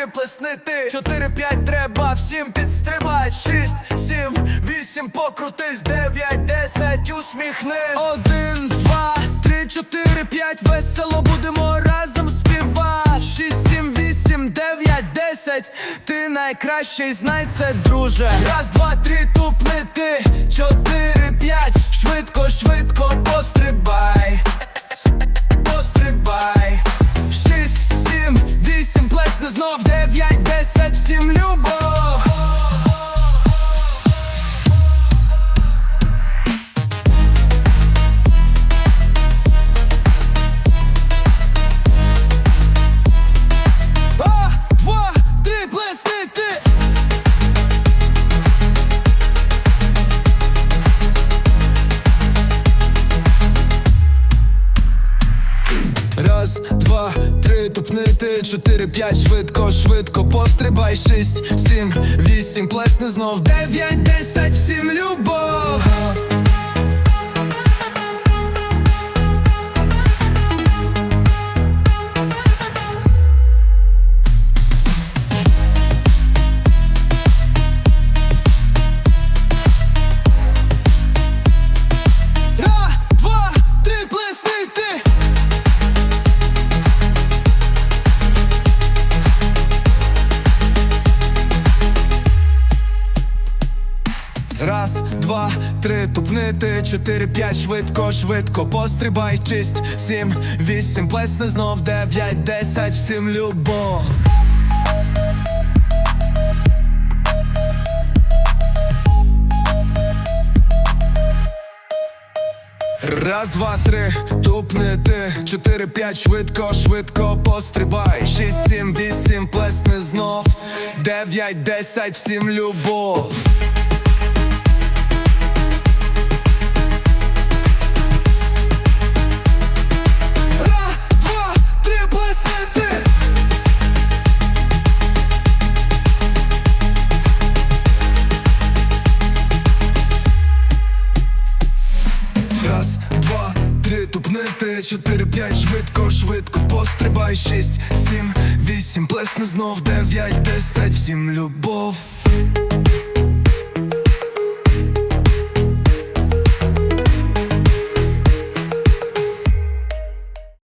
три плеснити. Чотири, п'ять треба всім підстрибать. Шість, сім, вісім, покрутись, дев'ять, десять, усміхнись. Один, два, три, чотири, п'ять, весело будемо разом співати. Шість, сім, вісім, дев'ять, десять. Ти найкращий, знай це, друже. Раз, два, три, тупни ти. Чотири, п'ять, три, тупнити, чотири, п'ять, швидко, швидко, пострибай, шість, сім, вісім, плесни знов, дев'ять, Раз, два, три, тупнити, чотири, п'ять, швидко, швидко, пострибай, шість, сім, вісім, плесни знов, дев'ять, десять, всім любов. Раз, два, три, тупнити, чотири, п'ять, швидко, швидко, пострибай, шість, сім, вісім, плесни знов, дев'ять, десять, всім любов. Чотири, п'ять, швидко, швидко, пострибай, шість, сім, вісім, плесни знов, дев'ять, десять, всім любов.